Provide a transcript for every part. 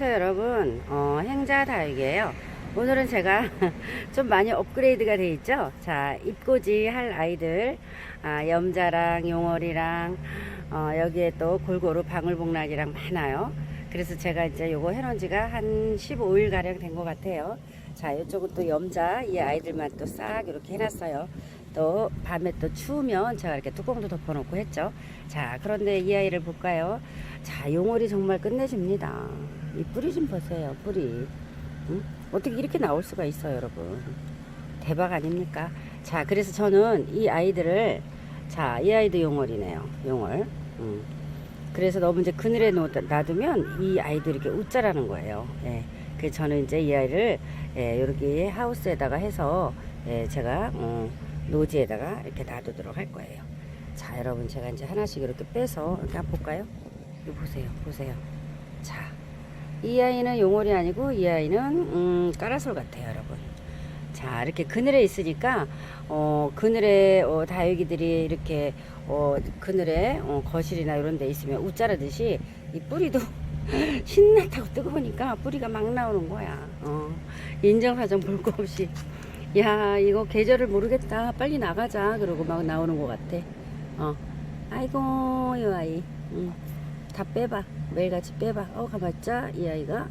자 여러분. 어, 행자 다육이에요. 오늘은 제가 좀 많이 업그레이드가 돼 있죠? 자 입고지 할 아이들. 아, 염자랑 용월이랑 어, 여기에 또 골고루 방울복락이랑 많아요. 그래서 제가 이제 요거 해놓은 지가 한 15일 가량 된 것 같아요 자 이쪽은 또 염자 이 아이들만 또 싹 이렇게 해놨어요. 또 밤에 또 추우면 제가 이렇게 뚜껑도 덮어놓고 했죠. 자 그런데 이 아이를 볼까요? 자 용월이 정말 끝내줍니다. 이 뿌리 좀 보세요 뿌리. 응? 어떻게 이렇게 나올 수가 있어요 여러분? 대박 아닙니까? 자 그래서 저는 이 아이들을 자 이 아이도 용월이네요 용월 응. 그래서 너무 이제 그늘에 놓- 놔두면 이 아이도 이렇게 웃자라는 거예요. 예. 그래서 저는 이제 이 아이를 예, 이렇게 하우스에다가 해서 예, 제가 어, 노지에다가 이렇게 놔두도록 할 거예요. 자 여러분 제가 이제 하나씩 이렇게 빼서 이렇게 한번 볼까요? 이거 보세요 보세요. 자 이 아이는 용월이 아니고 이 아이는 음, 까라솔 같아요 여러분. 자 이렇게 그늘에 있으니까 어 그늘에 어, 다육이들이 이렇게 어 그늘에 어, 거실이나 이런 데 있으면 웃자라듯이 이 뿌리도 신나다고 뜨거우니까 뿌리가 막 나오는 거야. 어. 인정사정 볼 거 없이. 야 이거 계절을 모르겠다. 빨리 나가자. 그러고 막 나오는 것 같아. 어. 아이고 이 아이. 응. 다 빼봐. 매일같이 빼봐. 어 가봤자? 이 아이가?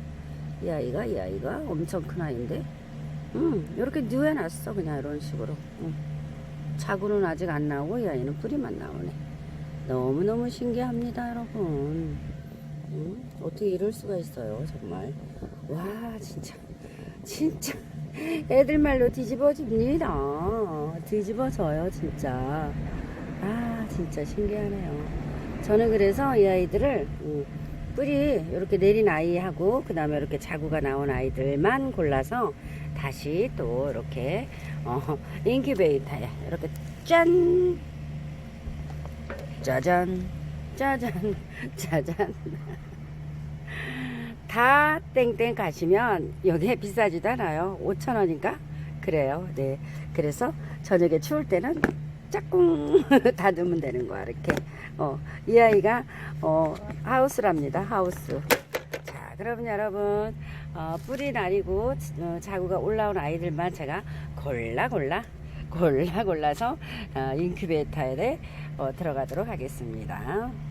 이 아이가? 이 아이가? 엄청 큰 아이인데? 음 이렇게 누워놨어 그냥 이런 식으로. 음. 자구는 아직 안 나오고 이 아이는 뿌리만 나오네. 너무너무 신기합니다 여러분 음, 어떻게 이럴 수가 있어요 정말. 와 진짜. 진짜. 애들 말로 뒤집어집니다. 뒤집어져요 진짜. 아 진짜 신기하네요. 저는 그래서 이 아이들을 음, 뿌리 이렇게 내린 아이하고 그 다음에 이렇게 자구가 나온 아이들만 골라서 다시 또 이렇게 어, 인큐베이터에 이렇게 짠! 짜잔 짜잔 짜잔. 다 땡땡 가시면 여기에 비싸지도 않아요. 5천원인가? 그래요. 네. 그래서 저녁에 추울 때는 짝꿍 닫으면 되는 거야 이렇게. 어, 이 아이가 어, 하우스랍니다 하우스. 자 그러면 여러분 어, 뿌리 나리고 어, 자구가 올라온 아이들만 제가 골라 골라 골라 골라서 어, 인큐베이터에 어, 들어가도록 하겠습니다. 음,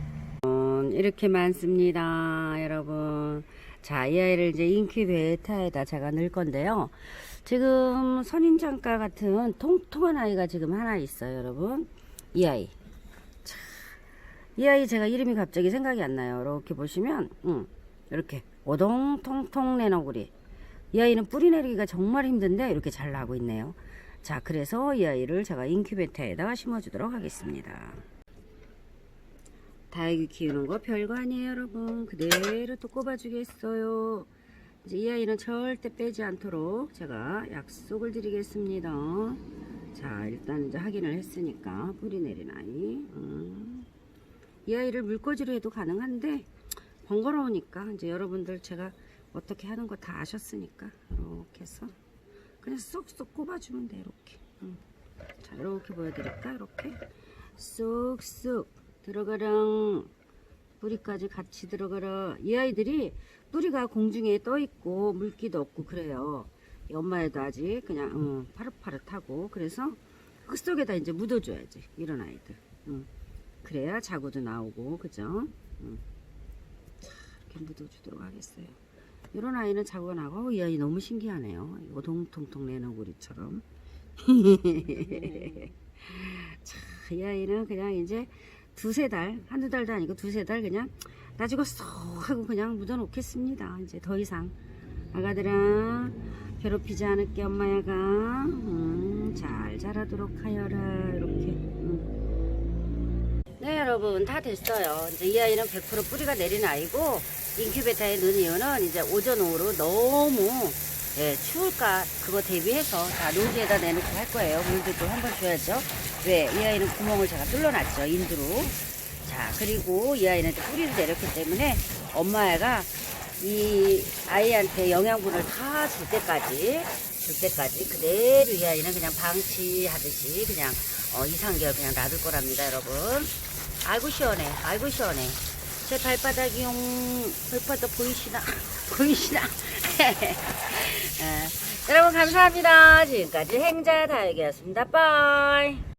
이렇게 많습니다 여러분. 자 이 아이를 이제 인큐베이터에다 제가 넣을 건데요. 지금 선인장가 같은 통통한 아이가 지금 하나 있어요 여러분. 이 아이. 자, 이 아이 제가 이름이 갑자기 생각이 안 나요. 이렇게 보시면 음, 이렇게 오동통통 내너구리. 이 아이는 뿌리 내리기가 정말 힘든데 이렇게 잘 나고 있네요. 자 그래서 이 아이를 제가 인큐베이터에다가 심어주도록 하겠습니다 다육이 키우는 거 별거 아니에요 여러분. 그대로 또 꼽아주겠어요. 이제 이 아이는 절대 빼지 않도록 제가 약속을 드리겠습니다. 자 일단 이제 확인을 했으니까 뿌리 내린 아이. 음. 이 아이를 물꽂이로 해도 가능한데 번거로우니까 이제 여러분들 제가 어떻게 하는 거 다 아셨으니까 이렇게 해서 그냥 쏙쏙 꼽아주면 돼 이렇게. 음. 자 이렇게 보여드릴까? 이렇게 쏙쏙 들어가랑 뿌리까지 같이 들어가라. 이 아이들이 뿌리가 공중에 떠 있고 물기도 없고 그래요. 이 엄마애도 아직 그냥 음, 파릇파릇하고 그래서 흙 속에다 이제 묻어줘야지 이런 아이들. 음. 그래야 자구도 나오고 그죠? 음. 자, 이렇게 묻어주도록 하겠어요. 이런 아이는 자구가 나고 이 아이 너무 신기하네요. 오동통통 내너구리처럼. 자, 이 아이는 그냥 이제 두세 달, 한두 달도 아니고 두세 달 그냥 놔주고 쏙 하고 그냥 묻어 놓겠습니다. 이제 더 이상 아가들아 괴롭히지 않을게 엄마야가 음, 잘 자라도록 하여라 이렇게 음. 네 여러분 다 됐어요. 이제 이 아이는 100% 뿌리가 내린 아이고 인큐베이터에 넣은 이유는 이제 오전 오후로 너무 예, 추울까 그거 대비해서 다 노지에다 내놓고 할 거예요. 물도 또 한 번 줘야죠. 왜? 이 아이는 구멍을 제가 뚫어놨죠. 인두로. 자, 그리고 이 아이는 뿌리를 내렸기 때문에 엄마 애가 이 아이한테 영양분을 다 줄 때까지, 줄 때까지 그대로 이 아이는 그냥 방치하듯이 그냥 어, 2, 3개월 그냥 놔둘 거랍니다, 여러분. 아이고, 시원해. 아이고, 시원해. 제 발바닥이용 발바닥 보이시나? 보이시나? 예. 여러분 감사합니다. 지금까지 행자 다육이었습니다. 빠이